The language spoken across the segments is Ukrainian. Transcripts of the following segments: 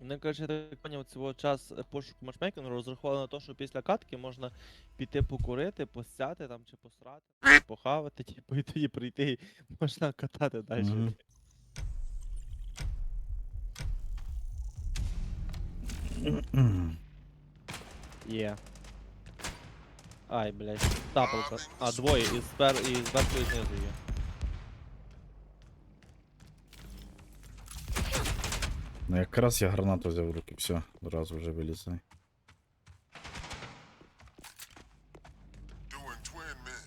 Вони каже, я так поняв, цього час е, пошуку матчмейкінгу розрахували на те, що після катки можна піти покурити, посяти там чи посрати, похавати, типу, і тоді прийти і можна катати далі. Мгм. Є. Ай, блядь, тапалка. А, двоє, і спер, і зверху і знизу є. Ну якраз я гранату взяв в руки, все, одразу вже вилізай. Doing twin men.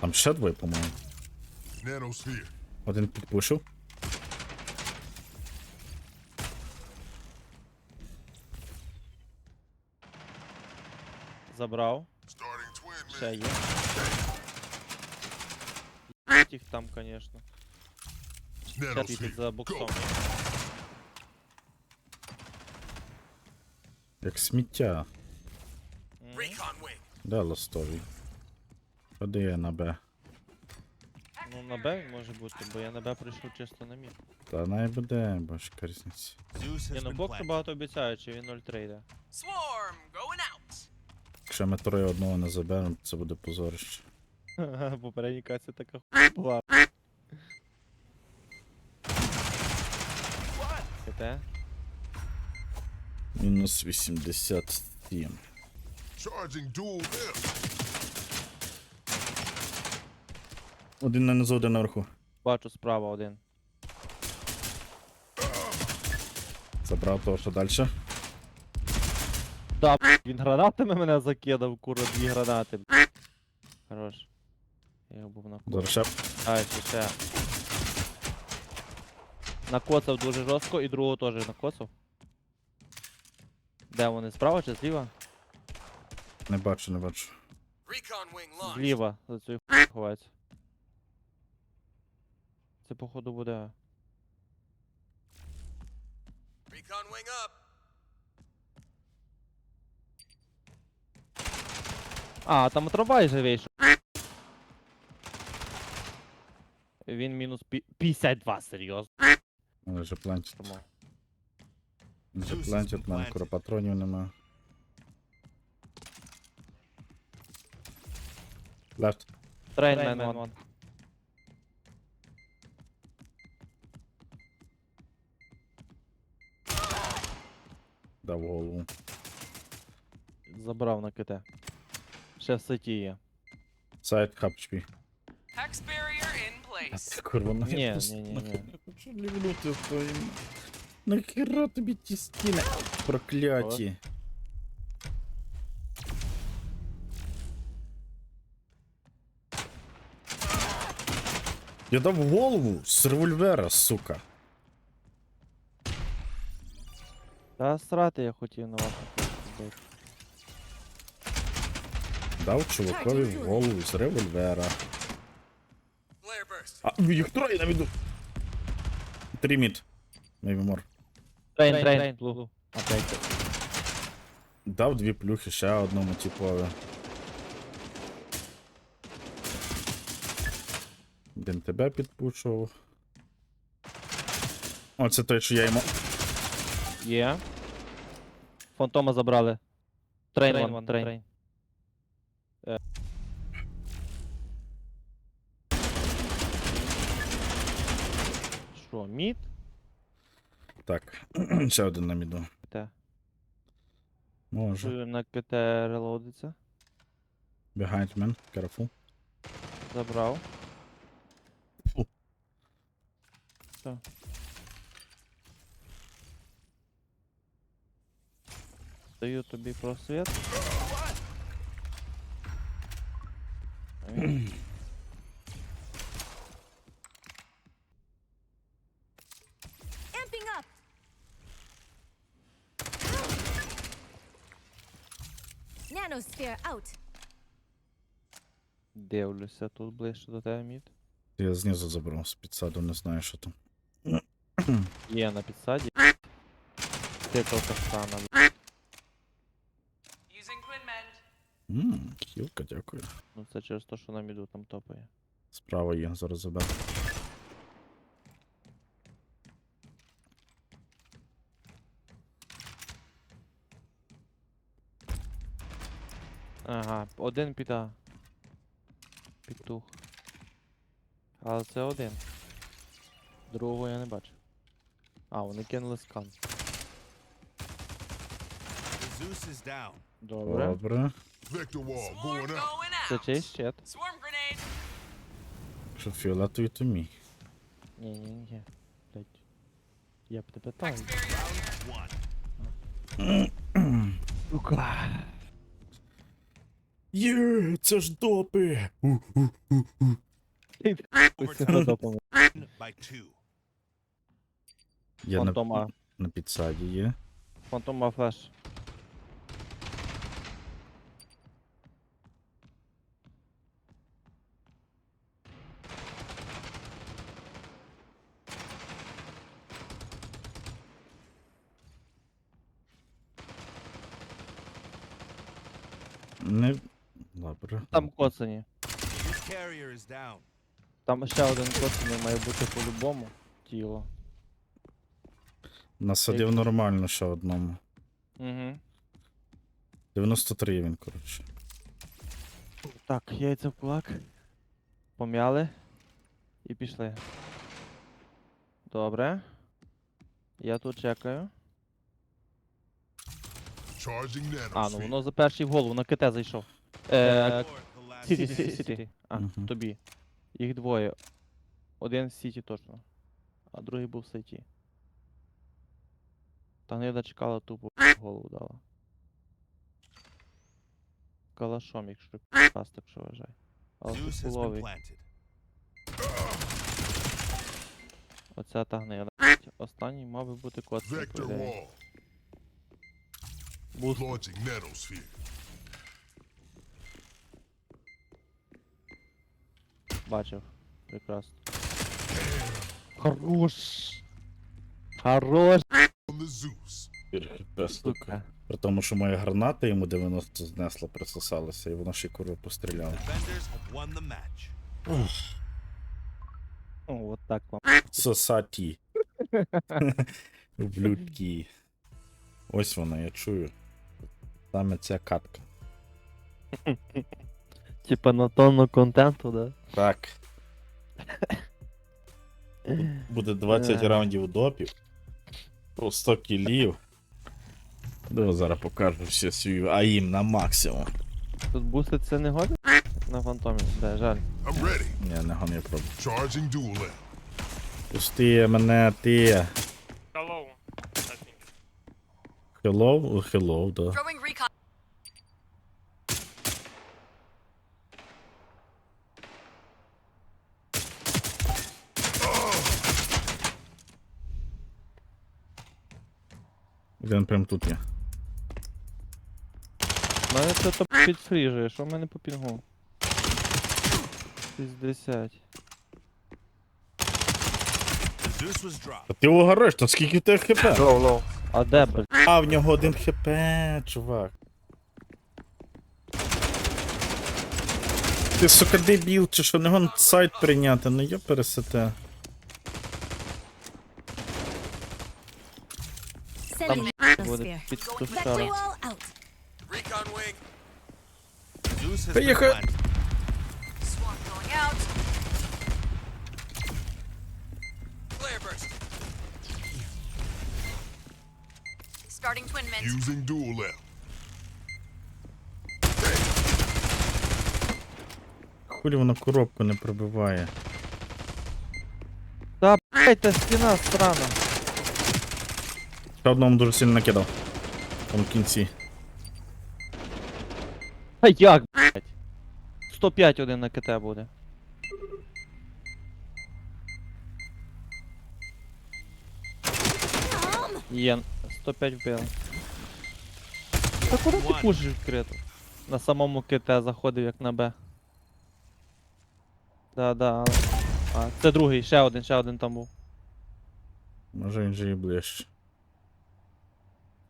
Там ще двоє, по-моєму. Nanos here. Один підпушив. Забрав. Starting twin Ще men. є. Їх там, конечно. Світить here. за боксом. Як сміття. Де ластовий? Ходи я на Б. Ну на Б може бути, бо я на Б прийшов чисто на мід. Та най буде, бо ж яка різниця. Ні, ну бокс багато обіцяє, чи він 0-3 йде. Swarm going out. Якщо ми троє одного не заберемо, це буде позорище. Попередній каці така хуйня КТ? Мінус 87. Charging dual. Один на низу, один наверху. Бачу справа один. Забрав того, що далі. Да, він гранатами мене закидав, кура, дві гранати. Хорош. Я був на Зараз ще. А, ще ще. Накоцав дуже жорстко і другого теж накоцав. Де вони? Справа чи зліва? Не бачу, не бачу. Зліва, за цією хуй ховається. Це походу буде. Recon wing up. А, там трамвай же вийшов. Він мінус пі- 52, серйозно. Але вже планчить. Тому. Вже планчить, мене куропатронів нема. Лефт. Трейнмен вон. Дав голову. Забрав на КТ. Ще в сеті є. Сайт хапчпі. Hex barrier in place. Курва, ну Ні, я просто ні, ні, Ні. не твоїм. Нахера тобі ті стіни прокляті. Я дав голову з револьвера, сука. Та срати я хотів на вашу бити. Дав чувакові в голову з револьвера. А, їх троє на віду. Три мід. Maybe more. Трейн, трейн, плуг. Опять. Дав дві плюхи ще одному типові. Він тебе підпушував. О, це той, що я йому. Є. Фантома забрали. Трейн, вон, трейн. Мід? Так, ще один на міду. Те. Може. Чую на КТ релоудиться. Behind man, careful. Забрав. Фу. Все. Даю тобі просвіт. Amping up. Nanosphere out. Дивлюся тут ближче до тебе мід. Я знизу забрав з підсаду, не знаю, що там. Є на підсаді. Тикалка стана. Using twin mend. Ммм, кілка, дякую. Ну це через те, що на міду там топає. Справа є, зараз заберу. Ага, один піда. Петух. Але це один. Другого я не бачу. А, вони кинули скан. Zeus is down. Добре. Добре. Vector wall Swarm going out. Це out. чий щит? Swarm grenade. Що то мій. Ні, ні, ні. Блять. Я б тебе here. One. Сука. Є, це ж допи. Two. Я на, Фантома. на підсаді є. Фантома флеш. Не. Добре. Там коцані. Там ще один коцаний має бути по-любому. Тіло. Насадив нормально ще одному. Угу. 93 він, коротше. Так, яйця в кулак. Пом'яли. І пішли. Добре. Я тут чекаю. А, ну воно за перший в голову на КТ зайшов. Е, Сіті, сіті, сіті. А, Мгм. тобі. Їх двоє. Один в сіті точно. А другий був в сіті. Та не дочекала тупо в голову дала. Калашом, якщо раз так що вважай. Але Zeus has been половий. planted. Оця та гнида. Останній мав би бути кот. Vector wall. Launching nanosphere. Бачив. Прекрасно. Хорош. Хорош, сука. При тому, що моя граната йому 90 знесла, присосалася, і воно ще курва match. О, от так вам. Сосаті. Ублюдки. Ось вона, я чую. Саме ця катка. Типа на тонну контенту, да? Так. Буде 20 Е. раундів допів. По 100 кілів. Давай зараз покажу всі свій АІМ на максимум. Тут бустить це не годить? На фантомі, де, жаль. Ні, не гоню пробую. Пусти мене, ти. Hello, Hello? Hello, да. Recon. Прям тут є. У мене це топ підфріжує, що в мене по пінгу? 60. The Zeus was dropped. А ти угориш, то скільки в тебе хп? Лоу, лоу. А де, блядь? А, в нього один хп, чувак. Ти, сука, дебіл, чи що, не гон сайт прийняти, ну я пересете. Sending Буде nanosphere. під Vector тушаром. wall out. Recon wing. Zeus has been Поїхали. planted. Swarm going out. Flare burst. Starting twin mint. Using dual lamp. Хулі воно коробку не пробиває. Та блядь, та стіна странна. Ще одному дуже сильно накидав. Там в кінці. Та як, блядь? 105 один на КТ буде. Є, 105 вбили. Та куди ти пушиш відкрито? На самому КТ заходив як на Б. Да, да, але... А, це другий, ще один, ще один там був. Може він же і ближче.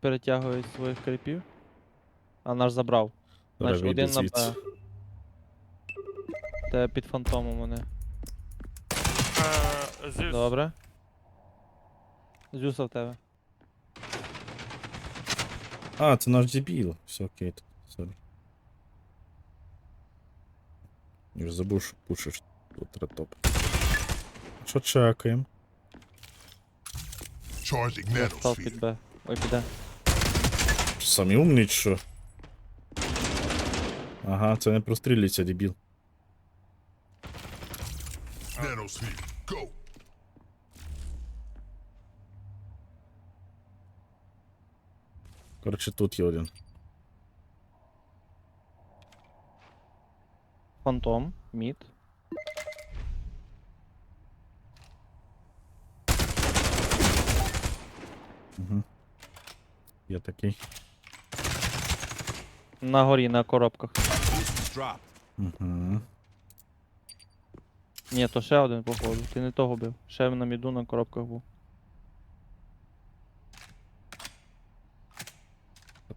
Перетягують своїх кріпів. А наш забрав. Значить, один на. Б. Те під фантомом вони. Zeus. Добре. Зюса в тебе. А, це наш дебіл. Все окей, тут, сорі. Я ж забув, що пушиш тут ретоп. Що чекаємо? Charging Став під nanosphere. Б. Ой, піде. Самі умні, що? Ага, це не прострілюється, дебіл. Коротше, тут є один. Фантом, мід. Угу. Є такий. На горі, на коробках. Угу. Ні, то ще один, походу. Ти не того бив. Ще на міду на коробках був.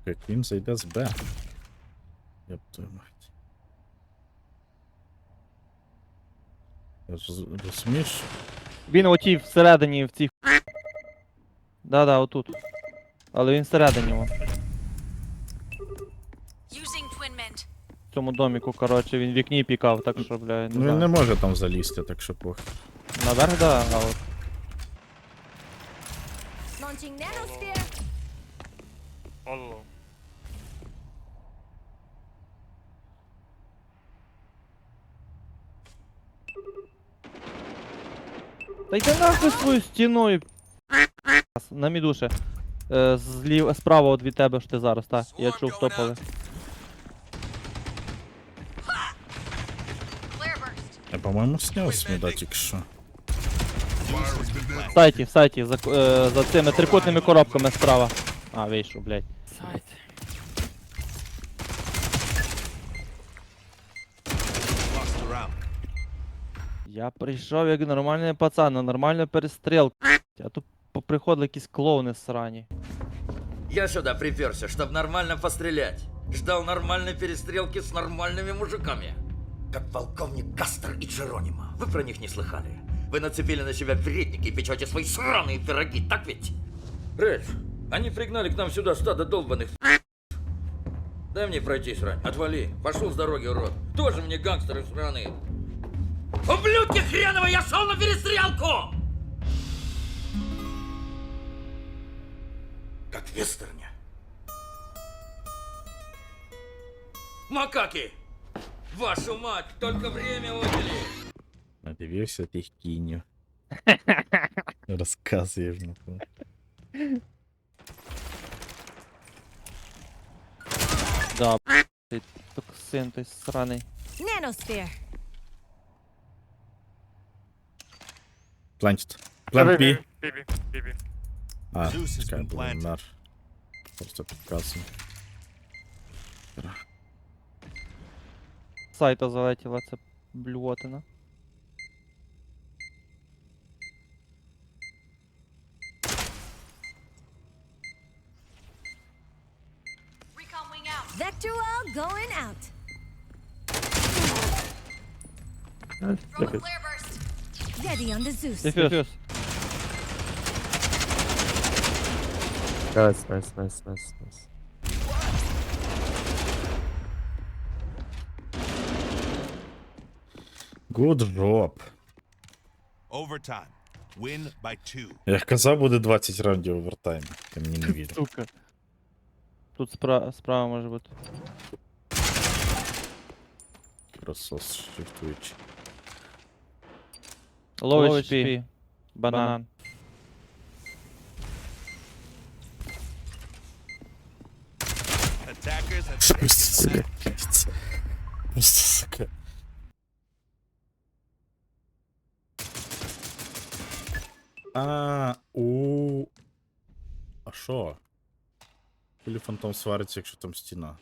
Як він зайде з Б. Йоп твою мать. Я ж Розумієш? Він отій всередині в цій. Да-да, отут. Але він всередині вон. В цьому доміку, коротше, він вікні пікав, так що, бля, не Ну він знаю. не може там залізти, так що пох. Наверх, да, а от. Launching nanosphere. All. Та йди нахуй свою стіною. На мідуше. Е, злів... Справа від тебе ж ти зараз, так. Я чув топали. Я, по-моєму, сняв сміда тільки що. Fire has been В netted. сайті, в сайті, за, к- е, за цими трикутними коробками справа. А, вийшов, блядь. Сайт. Lost the round. Я прийшов як нормальний пацан на нормальну перестрілку. А тут поприходили якісь клоуни срані. Я сюда приперся, чтобы нормально пострелять. Ждал нормальной перестрелки с нормальными мужиками. Как полковник Кастер и Джеронимо. Вы про них не слыхали? Вы нацепили на себя передники и печете свои сраные пироги, так ведь? Рейф, они пригнали к нам сюда стадо долбанных Дай мне пройти, срань. Отвали. Пошел с дороги, урод. Тоже мне гангстеры сраные. Ублюдки хреновы, я шел на перестрелку! Как в вестерне. Макаки! Вашу мать, только время отняли! Надивився тих кінів. Розказуєш на то. Да, ти токсин той сраний. Nanosphere. Плантит. Плант Бі. BB, BB. А, чекай, був нар. Просто підказую. З Сайта залетіла ця блювотина. Recon wing out. Vector well going out. Throw a flare burst. Ready on the Zeus. Дефюз. Nice, nice, nice, nice, nice. Good job. Overtime. Win by two. Я ж казав, буде 20 раундів овертайму. Ти мені не вірив. Сука. Тут спра... справа може бути. Просос шифтуючи. Low HP. Банан. Attackers have taken А, у. А що? Хулі фантом свариться, якщо там стіна.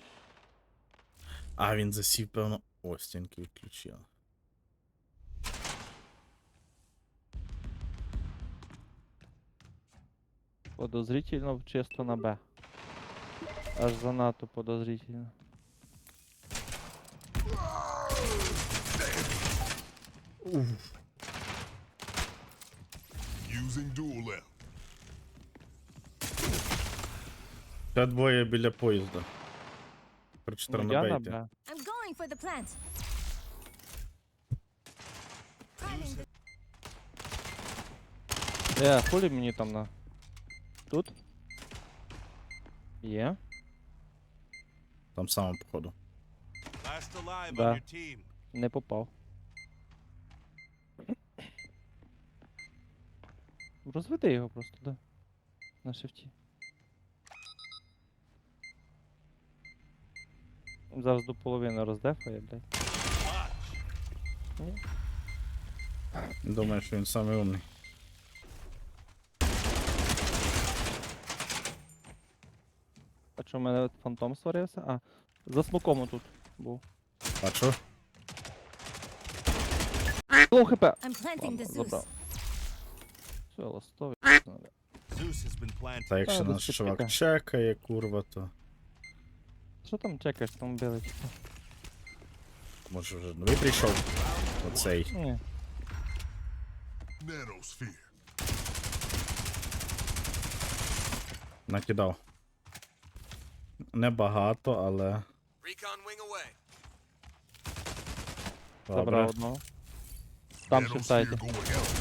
А, він засів, певно. О, стінки відключили. Подозрительно чисто на Б. Аж занадто подозрительно. Using dual amp. Та двоє біля поїзда. Прочитав на Я на бейті. Б. I'm going for the plant. Priming the Е, хулі мені там на. Тут? Є. Там саме, походу. Last alive on Да. your team. Не попав. Розведи його просто, да. На шифті. Зараз до половини роздефає, блядь. Ні. Думаю, що він самий умний. А чому в мене фантом створився? А, за смоком тут був. Бачу? Лоу хп! I'm planting the Zeus. забрав. Все, ластовий. Та якщо А, наш десь чувак підпіка. чекає, курва, то Що там чекаєш, там били? типу? може вже новий прийшов. Оцей. Ні. Nanosphere. Накидав. Небагато, але. Recon wing away. Забрав одного. Там Nanosphere going out.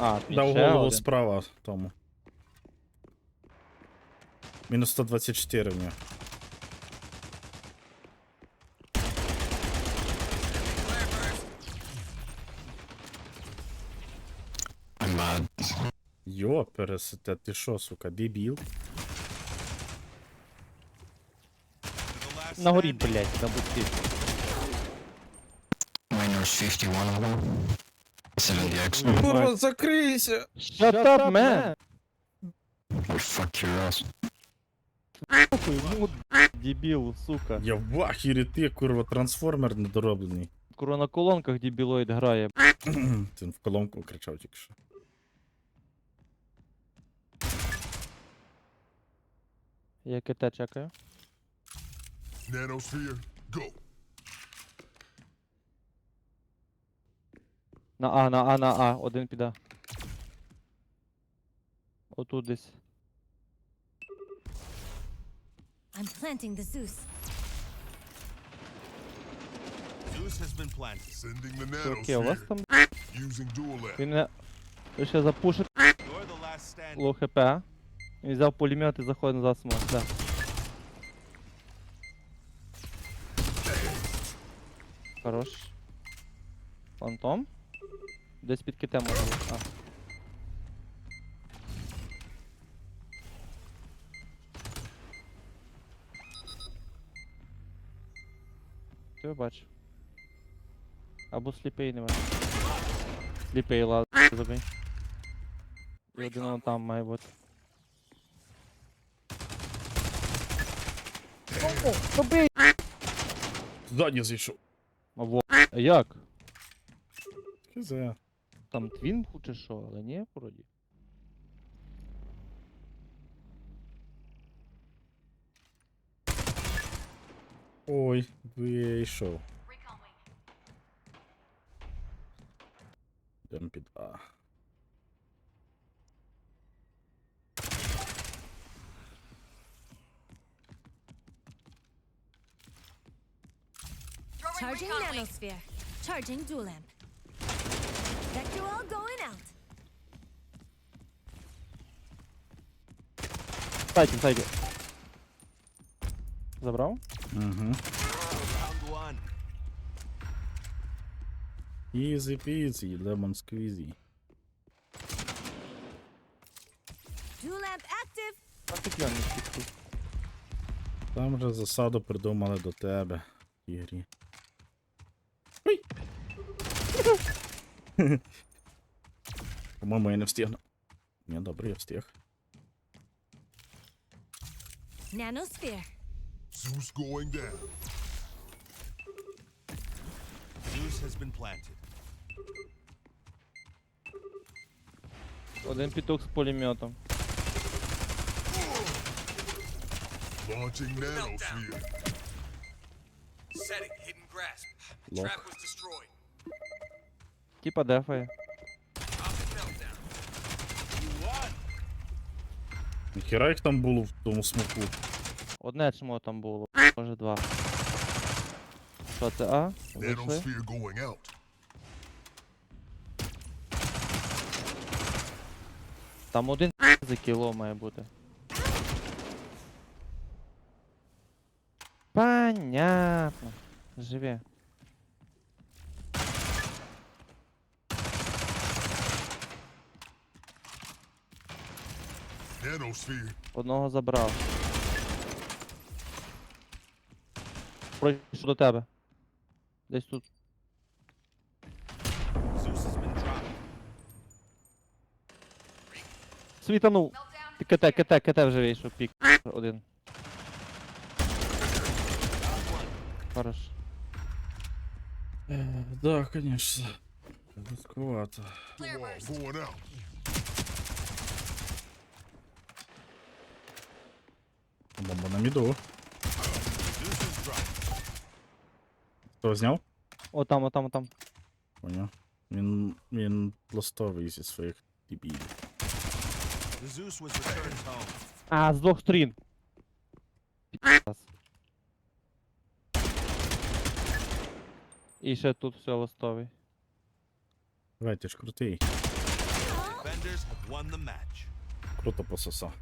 А, тут Дав ще голову один. справа тому. Мінус 124 в нього. Flare burst. Йо, пересете, ти що, сука, дебіл? To the last На горі, standing. блядь, на бусті. Miners 51 of them. 70x. Курва, закрийся! Shut up, man! Fuck your ass. Нахуй, дебіл, сука. Я в ахірі ти, курва, трансформер недороблений. Куро на колонках дебілоїд грає. Він в колонку кричав тільки що. Я КТ чекаю. Nanosphere, go. На А, на А, на А, один піда. Отут десь. I'm planting the Zeus. Zeus has been planted. Sending the Окей, у вас там. Using dual left. Він не. Ви ще запушить You're the last standing. лоу хп. Він взяв пулемет і заходить назад смог. Да. Хорош. Фантом? Десь під китем може бути. А. Ти бачиш. Або сліпий не бачиш. Сліпий ладно, забий. І один он там має бути. Забий! Ззаді зійшов. А во. А як? Хз. Там твін чи що, але ні, вроді. Ой, вийшов. Йдемо під А. Charging nanosphere. Charging dual lamp. Wall going out. Сайті, сайті. Забрав? Угу. Round one. Ізі пізі, лемон сквізі. Dual lamp active. А клянний підпис. Там вже засаду придумали до тебе в ігрі. Ой! По-моєму, я не встигну. Ні, добре, я встиг. Nanosphere. Zeus going down. Zeus has been planted. Один піток з пулеметом. Launching nanosphere. Setting hidden grasp. Lock. Trap was. Типа дефає. Ніхіра їх там було в тому смоку. Одне чмо там було, може два. Що це А? Вийшли? Там один за кіло має бути. Понятно. Живе. Одного забрав. Пройшов до тебе. Десь тут. Світанув. Ти КТ, КТ, КТ вже вийшов, пік. Один. Хорош. Е, Да, конечно. Рисковато. The wall going out. Бомба на міду. Is dropped. Хто зняв? Там, о, там. Поняв. Він. він пластовий зі своїх дебілів. А, з двох сторін. І ще тут все листовий. Давай, ти ж крутий. Match. Круто пососав.